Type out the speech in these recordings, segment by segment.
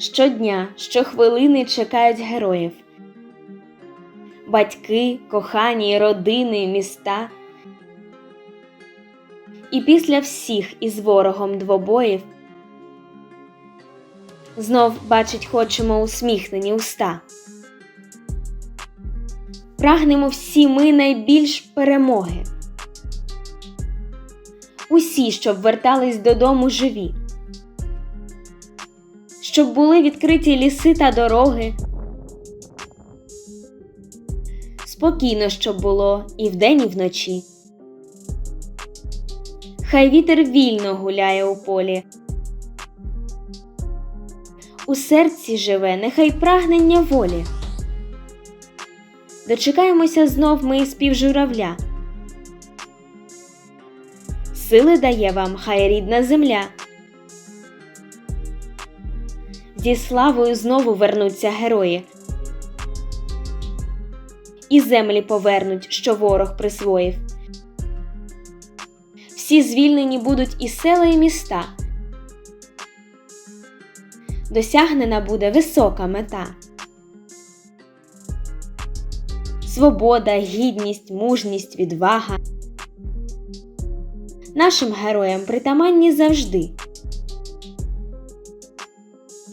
Щодня, щохвилини чекають героїв. Батьки, кохані, родини, міста. І після всіх із ворогом двобоїв знов бачить хочемо усміхнені уста. Прагнемо всі ми найбільш перемоги. Усі, щоб вертались додому живі, щоб були відкриті ліси та дороги. Спокійно, щоб було і вдень, і вночі. Хай вітер вільно гуляє у полі. У серці живе, нехай прагнення волі. Дочекаємося знов ми спів журавля. Сили дає вам хай рідна земля. Зі славою знову вернуться герої. І землі повернуть, що ворог присвоїв. Всі звільнені будуть і села, і міста. Досягнена буде висока мета. Свобода, гідність, мужність, відвага. Нашим героям притаманні завжди.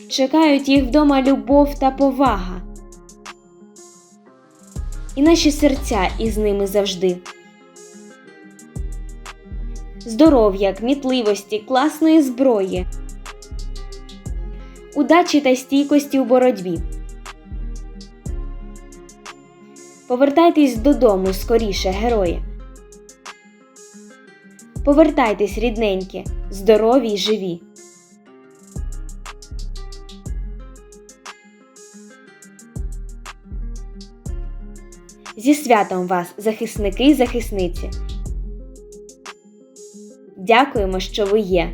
Чекають їх вдома любов та повага. І наші серця із ними завжди. Здоров'я, кмітливості, класної зброї, удачі та стійкості у боротьбі. Повертайтесь додому скоріше, герої. Повертайтесь, рідненькі, здорові й живі. Зі святом вас, захисники й захисниці. Дякуємо, що ви є.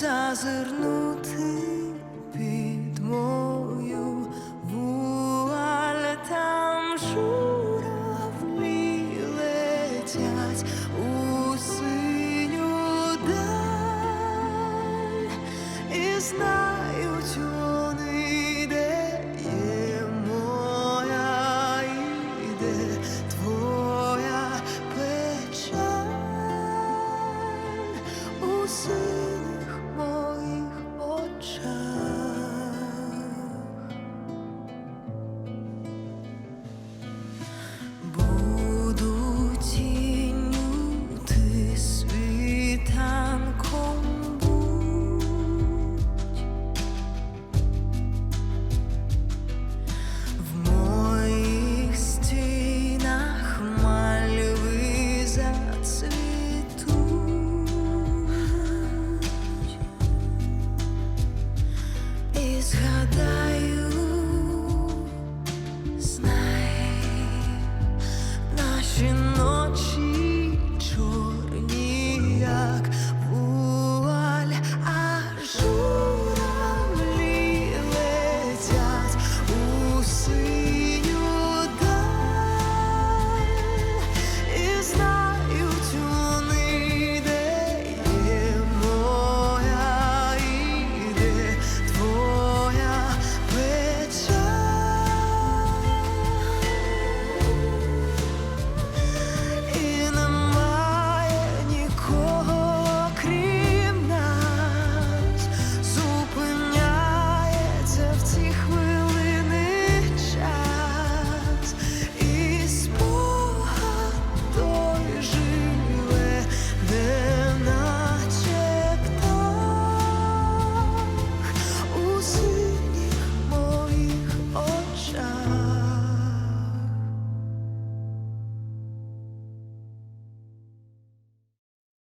зазирнути під мою вуаль, там журавлі летять.